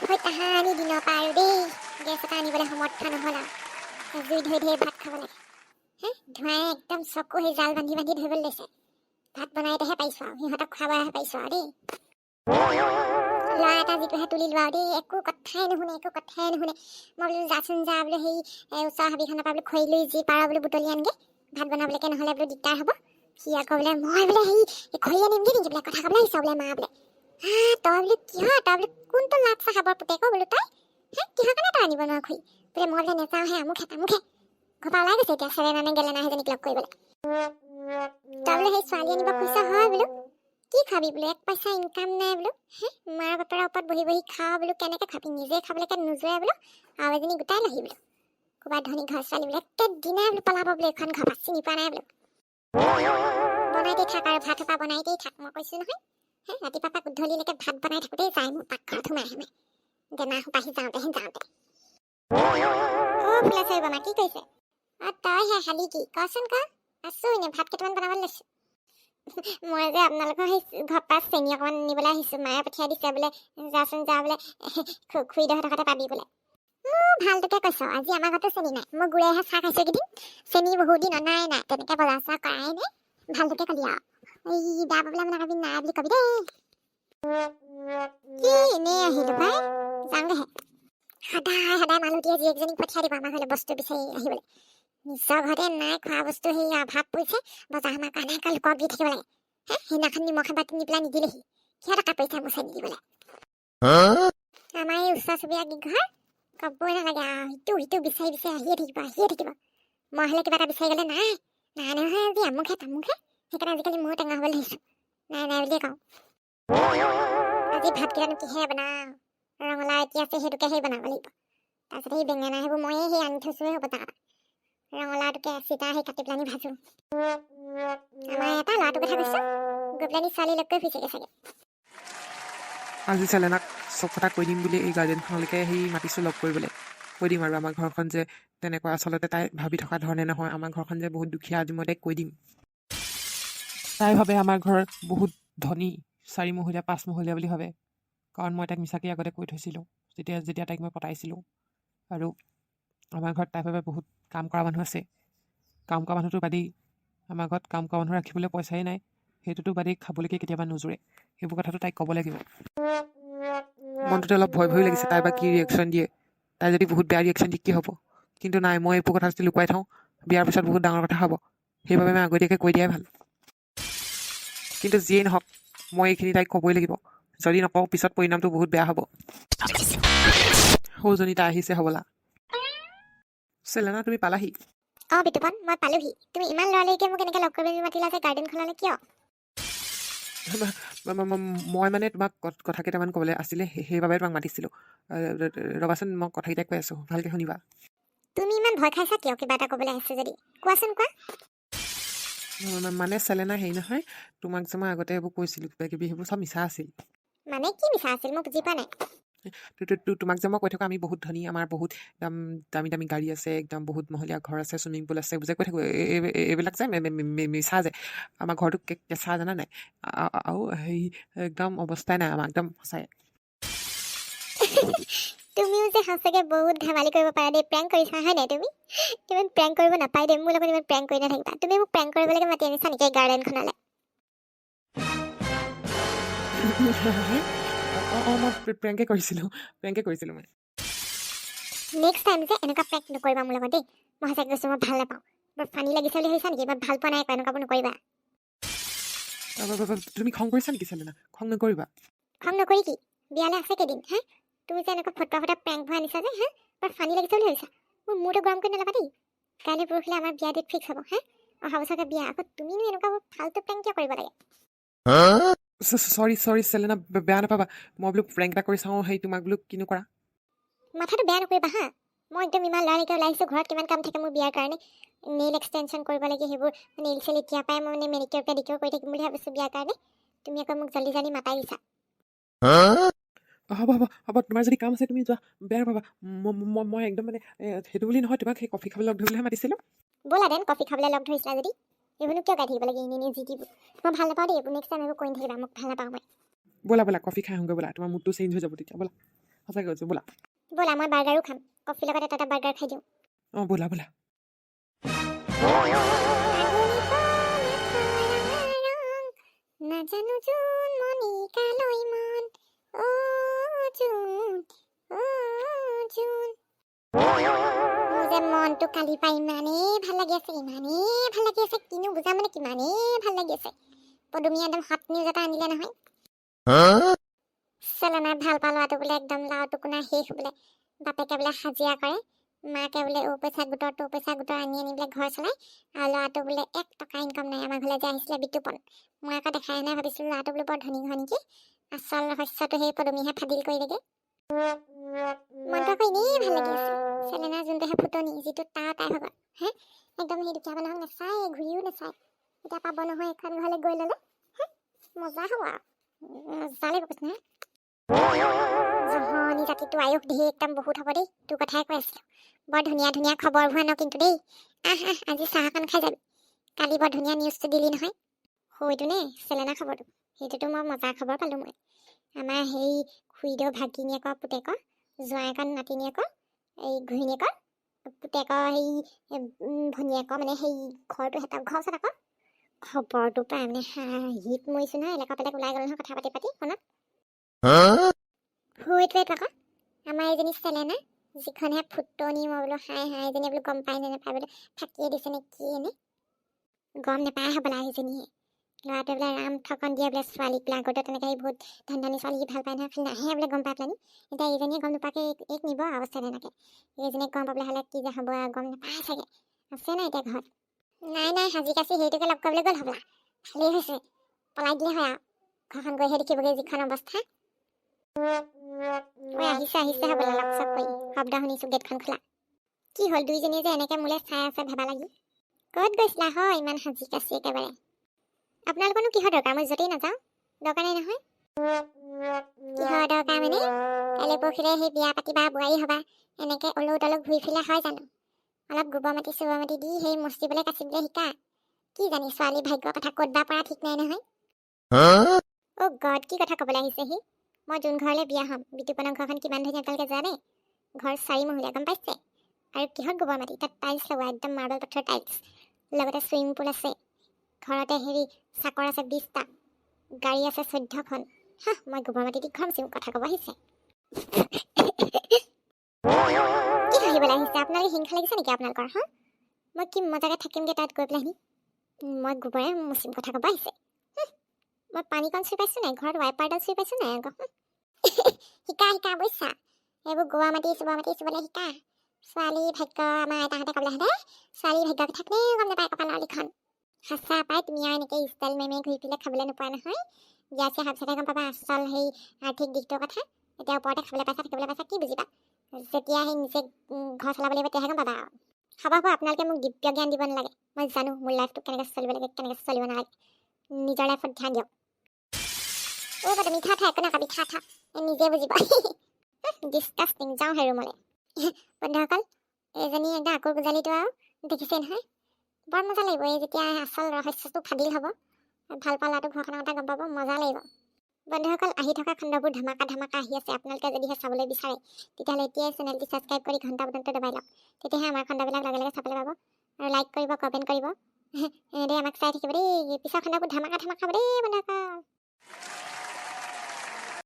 হৈ তাহানি দিনৰ পৰা আৰু দেই। গেছ এটা আনিবলৈ সমৰ্থ নহ'ল। আৰু জুই ধৰি ধৰি ভাত খাব লাগে। হে ধোঁৱাই একদম চকু সেই জাল বান্ধি বান্ধি ধৰিবলৈ লৈছে। ভাত বনাইতেহে পাৰিছোঁ আৰু সিহঁতক খুৱাবহে পাৰিছোঁ আৰু দেই। ল'ৰা এটা যিটোহে তুলি লোৱা দেই একো কথাই নুশুনে একো কথাই নুশুনে। মই বোলো যাচোন যা বোলো সেই এ, ওচৰৰ হাবিখনৰ পৰা বোলো খৰি লৈ যি পাৰ বোলো বুটলি আনগে। ভাত বনাবলৈকে নহ'লে বোলো দিগদাৰ হ'ব। সি আকৌ বোলে মই বোলে সেই খৰি আনিমগে নেকি? বোলে কথা ক'বলৈ আহিছ বোলে মা বোলে। তই কিহৰ তই বোলো কোনটো লাট চাহাবৰ পুতেক বোলো তই? হে কিহৰ কাৰণে তই আনিব নোৱাৰ খৰি বোলে মই বোলে নেযাওঁ হে আমুক হে তামুক হে ওলাই গৈছে এতিয়া চেৰেনা নে গেলেনা সেইজনীক লগ কৰিবলৈ। তই বোলে সেই ছোৱালী আনিব খুজিছ হয় বোলো। কি খাবি বোলো? এক পইচা ইনকাম নাই বোলো। হে মাৰ বাপেৰৰ ওপৰত বহি বহি খাওঁ বোলো কেনেকৈ খাবি? নিজে খাবলৈকে নোজোৰে বোলো। আৰু এজনী গোটাই লাহি বোলো। ক'ৰবাত ধনী ঘৰ ছোৱালী বোলে একে দিনাই বোলো পলাব বোলো এখন ঘৰ পৰা চিনি পোৱা নাই বোলো। বনাইতেই থাক আৰু ভাত সোপা বনাইতেই থাক মই কৈছোঁ নহয়। ৰাতিপুৱা পৰা গধূলিলৈকে ভাত বনাই থাকোঁতেই যায় মোৰ পাকঘৰত সোমাই সোমাই। দেনা সোপা সিজাওঁতেহে যাওঁতে। অ' ফুলেশ্বৰী বমা কি কৰিছে? অ' তই হে খালি কি? কচোন ক আছোঁ এনেই ভাত কেইটামান বনাবলৈ লৈছোঁ। মই যে আপোনালোকৰ সেই ঘৰ পৰা চেনি অকণমান নিবলৈ আহিছোঁ মায়ে পঠিয়াই দিছে বোলে যাচোন যা বোলে খু- খুৰীদেউহঁতৰ ঘৰতে পাবি বোলে। অঁ ভালটোকে কৈছ আজি আমাৰ ঘৰতো চেনি নাই। মই গুড়েহে চাহ খাইছোঁ এইকেইদিন চেনি বহুত দিন অনাই নাই তেনেকৈ বজাৰ চজাৰ কৰাই নাই। ভালটোকে কলি আৰু। এই বেয়া পাবলৈ মানে কবি নাই বুলি কবি দেই কি এনেই আহিলোঁ পাই যাওঁগৈহে সদায় সদায় মানুহটিয়ে জীয়েকজনীক পঠিয়াই দিব আমাৰ ঘৰলৈ বস্তু বিচাৰি আহিবলৈ নিজৰ ঘৰতে নাই খোৱা বস্তু সেই অভাৱ পৰিছে বজাৰ সমাৰ কাৰণে আকৌ লোকক দি থাকিব লাগে হে সেইদিনাখন নিমখ এবাৰ কিনি পেলাই নিদিলেহি সিহঁতৰ কাপোৰ পইচা মুচাই নিদিবলৈ আমাৰ এই ওচৰ চুবুৰীয়া ঘৰ ক'বই নালাগে আৰু সিটো সিটো বিচাৰি বিচাৰি আহিয়ে থাকিব আহিয়ে থাকিব মই হ'লে কিবা এটা বিচাৰি গ'লে নাই নাই নহয় আজি আমুকহে তামুকহে সেইকাৰণে আজিকালি ময়ো টেঙা হ'বলৈ ধৰিছোঁ নাই নাই বুলিয়ে কওঁ। আজি ভাতকেইটানো কিহেৰে বনাওঁ? ৰঙালাও এতিয়া আছে সেইটোকে সেই বনাব লাগিব। তাৰপিছত সেই বেঙেনা সেইবোৰ ময়ে সেই আনি থৈছোঁৱে হ'ব তাৰ ৰঙালাওটোকে চিতা সেই কাটি পেলাই ভাজো। আমাৰ এটা ল'ৰাটোৰ কথা কৈছো গৈ পেলাই ছোৱালী লগ কৰি ফুৰিছেগে চাগে। আজি চেলেনাক চব কথা কৈ দিম বুলি এই গাৰ্ডেনখনলৈকে সেই মাতিছোঁ লগ কৰিবলৈ। কৈ দিম আৰু আমাৰ ঘৰখন যে তেনেকুৱা আচলতে তাই ভাবি থকা ধৰণে নহয়। আমাৰ ঘৰখন যে বহুত দুখীয়া আজি মই তাইক কৈ দিম। তাই ভাবে আমাৰ ঘৰ বহুত ধনী চাৰিমহলীয়া পাঁচমহলীয়া বুলি ভাবে। কাৰণ মই তাইক মিছাকৈ আগতে কৈ থৈছিলোঁ। যেতিয়া যেতিয়া তাইক মই পতাইছিলোঁ। আৰু আমাৰ ঘৰত তাই ভাবে বহুত কাম কৰা মানুহ আছে। কাম কৰা মানুহটো বাদেই আমাৰ ঘৰত কাম কৰা মানুহ ৰাখিবলৈ পইচাই নাই। সেইটোতো বাদেই খাবলৈকে কেতিয়াবা নোজোৰে। সেইবোৰ কথাটো তাইক ক'ব লাগিব। মনটোতে অলপ ভয় ভয় লাগিছে তাই বা কি ৰিয়েকশ্যন দিয়ে। তাই যদি বহুত বেয়া ৰিয়েকশ্যন দিয়ে কি হ'ব? কিন্তু নাই মই এইবোৰ কথা যদি লুকুৱাই থওঁ বিয়াৰ পিছত বহুত ডাঙৰ কথা হ'ব। সেইবাবে মই আগতীয়াকৈ কৈ দিয়াই ভাল। কিন্তু যিয়েই নহওক মই এইখিনি তাইক ক'বই লাগিব। যদি নকওঁ পিছত পৰিণামটো বহুত বেয়া হ'ব। সৌজনী তাই আহিছে হ'বলা। চেলেনা তুমি পালাহি? অঁ বিতুপন মই পালোহি। তুমি ইমান ল'ৰালৰিকে মোক এনেকৈ লগ কৰিবলৈ মাতিলা যে গাৰ্ডেনখনলৈ কিয়? মই মানে তোমাক কথা কেইটামান ক'বলৈ আছিলে সেই- সেইবাবে তোমাক মাতিছিলোঁ। ৰ'বাচোন মই কথাকেইটা কৈ আছোঁ ভালকৈ শুনিবা। তুমি ইমান ভয় খাইছা কিয়? কিবা এটা ক'বলৈ আহিছে যদি। কোৱাচোন কোৱা। মানে চেলেনা হেৰি নহয় তোমাক যে মই আগতে এইবোৰ কৈছিলোঁ কিবা কিবি সেইবোৰ চব মিছা আছিল। মানে কি মিছা আছিল মই বুজি পোৱা নাই। তোমাক যে মই কৈ থাকোঁ আমি বহুত ধনী আমাৰ বহুত একদম দামী দামী গাড়ী আছে একদম বহুত মহলীয়া ঘৰ আছে চুইমিং পুল আছে যে কৈ থাকোঁ এই- এই- এই- এইবিলাক যে মিছা যে আমাৰ ঘৰটো কেঁচা জানা নাই? আৰু হেৰি একদম অৱস্থাই নাই আমাৰ একদম সঁচাই। তুমিও যে সঁচাকৈ বহুত ধেমালি কৰিব পাৰা দেই প্ৰেংক কৰিছা হয় নাই তুমি? ইমান প্ৰেংক কৰিব নাপায় দেই মোৰ লগত ইমান প্ৰেংক কৰি নাথাকিবা। তুমি মোক প্ৰেংক কৰিবলৈকে মাতি আনিছা নেকি গাৰ্ডেনখনলৈ অঁ অঁ মই প্ৰে- প্ৰেংকে কৰিছিলোঁ প্ৰেংকে কৰিছিলোঁ মই নেক্সট টাইম যে এনেকুৱা প্ৰেংক নকৰিবা মোৰ লগত দেই মই সঁচাকৈ কৈছোঁ মই ভাল নাপাওঁ। বৰ ফানি লাগিছে বুলি ভাবিছা নেকি? মই ভাল পোৱা নাই একো এনেকুৱাবোৰ নকৰিবা। আ- আ- আ- তুমি খং কৰিছা নেকি চেলেনা খং নকৰিবা। খং নকৰি কি? বিয়ালৈ আছে কেইদিন হা? তুমি যে এনেকুৱা ফটোৱা ফটোৱা প্ৰেংক ভৰাই আনিছা যে হা? বৰ ফানি লাগিছে বুলি ভাবিছা। মোৰ মূৰটো গৰম কৰি নালাবা দেই। কাইলৈ পৰহিলৈ আমাৰ বিয়া ডেট ফিক্স হ'ব হা? অহা বছৰকে বিয়া আকৌ তুমিনো এনেকুৱা ফাল্টু প্ৰেংক কিয় কৰিব লাগে? চৰি চৰি চেলেনা বেয়া নাপাবা। মই বোলো প্ৰেংক এটা কৰি চাওঁ সেই তোমাক বোলো কিনো কৰা? মাথাটো বেয়া নকৰিবা হা? মই একদম ইমান ল'ৰালৈকে ওলাই আহিছোঁ ঘৰত কিমান কাম থাকে মোৰ বিয়াৰ কাৰণে? নেইল এক্সটেনশ্যন কৰিব লাগে সেইবোৰ নেইল চেল এতিয়া পৰাই মই মানে মেনিকিয়ৰ পেডিকিয়ৰ কৰি থাকিম বুলি ভাবিছোঁ বিয়াৰ কাৰণে। তুমি আকৌ মোক জল্দি জল্দি মাতাই দিছা। হ'ব হ'ব হ'ব তোমাৰ যদি কাম আছে তুমি যোৱা। বেয়া ম- মই একদম মানে সেইটো বুলি নহয় তোমাক সেই কফি খাবলৈ লগ ধৰিবলৈহে মাতিছিলোঁ। ব'লা দেন কফি খাবলৈ লগ ধৰিছিলা যদি। এইবোৰনো কিয় গাই থাকিব লাগে? এনেই এনেই যি টিবোৰ মই ভাল নাপাওঁ দেই এইবোৰ নেক্সট টাইম এইবোৰ কৰি নাথাকিবা মোক ভাল নাপাওঁ মই। ব'লা ব'লা কফি খাই আহোঁগৈ ব'লা। তোমাৰ মুডটো চেঞ্জ হৈ যাব তেতিয়া ব'লা। সঁচাকৈ কৈছোঁ ব'লা। ব'লা মই বাৰ্গাৰো খাম। কফিৰ লগত এটা এটা বাৰ্গাৰ খাই দিওঁ। অঁ ব'লা ব'লা। নাজানো জোন মণিকালৈ মন। অ। অ মনটো কালি পাই ইমানেই ভাল লাগি আছে ইমানেই ভাল লাগি আছে কিনো বুজা মানে কিমানেই ভাল লাগি আছে পদুমীয়ে একদম হট নিউজ এটা আনিলে নহয় চেলেনাই ভাল পোৱা ল'ৰাটো বোলে একদম লাও টুকুনা শেষ বোলে বাপেকে বোলে হাজিৰা কৰে মাকে বোলে ঔ পইচা গোটৰ তোৰ পইচা গোটৰ আনি আনি বোলে ঘৰ চলাই আৰু ল'ৰাটো বোলে এক টকা ইনকাম নাই আমাৰ ঘৰলৈ যে আহিছিলে বিতুপন মই আকৌ দেখাই নাই ভাবিছিলোঁ ল'ৰাটো বোলে বৰ ধনী ঘৰ নেকি। আচল শস্যটো সেই পদুমীহে ফাদিল কৰি দেগে মনটো আকৌ এনেই ভাল লাগি আছে। চেলেনাৰ যোনটোহে ফুটনি যিটো তাৰ তাই ভাগত হে? একদম সেই দুখীয়া নাচায় ঘূৰিও নাচায়। এতিয়া পাব নহয় এখন ঘৰলৈ গৈ ল'লে। মজা হ'ব আৰু। মজা লাগিব কৈছে জহনী জাতিটো আয়ুস ধেৰ একদম বহুত হ'ব দেই। তোৰ কথাই কৈ আছিলোঁ। বৰ ধুনীয়া ধুনীয়া খবৰবোৰ আন কিন্তু দেই। আহ আহ আজি চাহ অকণ খাই যাবি। কালি বৰ ধুনীয়া নিউজটো দিলি নহয়। সৈটো নে চেলেনা খবৰটো। সেইটোতো মই মজা খবৰ পালোঁ মই। আমাৰ সেই খুৰীদেউ ভাগিনীয়েকৰ পুতেকৰ জোঁৱায়েকৰ নাতিনীয়েকৰ এই ঘৈণীয়েকৰ পুতেকৰ সেই ভনীয়েকৰ মানে সেই ঘৰটো সিহঁতৰ ঘৰ ওচৰত আকৌ। খবৰটো পাই মানে হাঁহিত মৰিছোঁ নহয় এলেকা বেলেগ ওলাই গ'ল নহয় কথা পাতি পাতি ফোনত সেইটোৱেতো আকৌ আমাৰ এজনী চেলেনা যিখনহে ফুটনি মই বোলো হাই হাই এজনী বোলো গম পাই নে নাপায় বোলো থাকিয়ে দিছে নে কি এনে গম নাপায় হ'বলা সেইজনীহে ল'ৰাটোৱে বোলে ৰাম ঠকন দিয়ে বোলে ছোৱালীক বোলে আগতে তেনেকৈ বহুত ধন ধনী ছোৱালী ভাল পায় নহয় নাহে বোলে গম পাই পেলানি এতিয়া এইজনীয়ে গম নোপোৱাকৈ এইক নিব আৰু চেলেনাকে এইজনীক গম পাবলৈ হ'লে কি যে হ'ব আৰু গম নাপায় চাগে। আছে নাই এতিয়া ঘৰত? নাই নাই সাজি কাচি সেইটোকে লগ কৰিবলৈ গ'ল হ'বলা। ভালেই হৈছে। পলাই দিলে হয় আৰু। ঘৰখন গৈহে দেখিবগৈ যিখন অৱস্থা। ঐ আহিছে আহিছে হ'বলা লগ চগ কৰি। শব্দ শুনিছো গেটখন খোলা। কি হ'ল দুইজনীয়ে যে এনেকে মোলে চাই আছে ভেবা লাগি? ক'ত গৈছিলা হয় ইমান সাজি কাচি একেবাৰে? আপোনালোকৰনো কিহৰ দৰকাৰ? মই য'তেই নাযাওঁ। দৰকাৰ নাই নহয়। কিহৰ দৰকাৰ মানে? কাইলৈ পৰহিলৈ সেই বিয়া পাতিবা বোৱাৰী হ'বা এনেকে ওলৌ তলৌ ঘূৰি ফুৰিলে হয় জানো? অলপ গোবৰ মাটি চোবৰ মাটি দি সেই মস্তিবলৈ কাচিবলৈ শিকা। কি জানি ছোৱালী ভাগ্যৰ কথা ক'ত বা পৰা ঠিক নাই নহয়। অ' গড কি কথা ক'বলৈ আহিছে সি? মই যোন ঘৰলৈ বিয়া হ'ম বিতুপনৰ ঘৰখন কিমান ধুনীয়া আপোনালোকে জানে? ঘৰ চাৰি মহলীয়া গম পাইছে? আৰু কিহত গোবৰ মাটি? তাত টাইলছ লগোৱা একদম মাৰ্বল পথৰ টাইলছ লগতে চুইমিং পুল আছে। ঘৰতে হেৰি চাকৰ আছে বিছটা গাড়ী আছে চৈধ্যখন। হা মই গোবৰ মাটি দি ঘৰ মুচিম কথা ক'ব আহিছে। কি হাঁহিবলৈ আহিছে? আপোনালোকে হিংসা লাগিছে নেকি আপোনালোকৰ হা? মই কি মজাকে থাকিমগৈ তাত গৈ পেলাই মই গোবৰে মুচিম কথা ক'ব আহিছে। মই পানীকণ চুই পাইছোঁ নাই? ঘৰত ৱাইপাৰডাল চুই পাইছোঁ নাই আকৌ। শিকা শিকা বুজিছা এইবোৰ গোৱা মাটি চোৱা মাটি চুবলৈ শিকা। ছোৱালী ভাগ্য আমাৰ আইতাহঁতে ক'বলৈ হেঁতে ছোৱালী ভাগ্য থাকিলে গম নাপায় কপালৰ লিখন সঁচা পাই তুমি আৰু এনেকৈ ষ্টাইল মেমে ঘূৰি ফুৰিলে খাবলৈ নোপোৱা নহয়। বিয়া চিয়া হোৱাৰ পিছতহে গম পাবা আচল সেই আৰ্থিক দিশটোৰ কথা। এতিয়া ওপৰতে খাবলৈ পাইছা থাকিবলৈ পাইছা কি বুজিবা? যেতিয়া সেই নিজে ঘৰ চলাব লাগিব তেতিয়াহে গম পাবা আৰু। হ'ব হ'ব আপোনালোকে মোক দিব্য জ্ঞান দিব নালাগে। মই জানো মোৰ লাইফটো কেনেকৈ চলিব লাগে কেনেকৈ চলিব নালাগে। নিজৰ লাইফত ধ্যান দিয়ক। অ' বাইদেউ মিঠা ঠাই একো নাখাবি খা খা এই নিজে বুজিব। ডিছকাষ্টিং যাওঁ সেই ৰুমলৈ বন্ধুসকল এইজনী একদম আকুৰ বুজালিটো আৰু দেখিছে নহয়? বৰ মজা লাগিব। এই যেতিয়া আচল ৰহস্যটো ফাদিল হ'ব ভাল পোৱা ল'ৰাটো ঘৰখনৰ কথা গম পাব মজা লাগিব। বন্ধুসকল আহি থকা খণ্ডবোৰ ধমাকা ধমাকা আহি আছে। আপোনালোকে যদিহে চাবলৈ বিচাৰে তেতিয়াহ'লে এতিয়াই চেনেলটি ছাবস্ক্ৰাইব কৰি ঘণ্টা বটনটো দবাই লওক। তেতিয়াহে আমাৰ খণ্ডবিলাক লগে লগে চাবলৈ পাব। আৰু লাইক কৰিব কমেণ্ট কৰিব। এনেদৰে আমাক চাই থাকিব দেই। পিছৰ খণ্ডবোৰ ধমাকা ধমাকা হ'ব দেই বন্ধুসকল।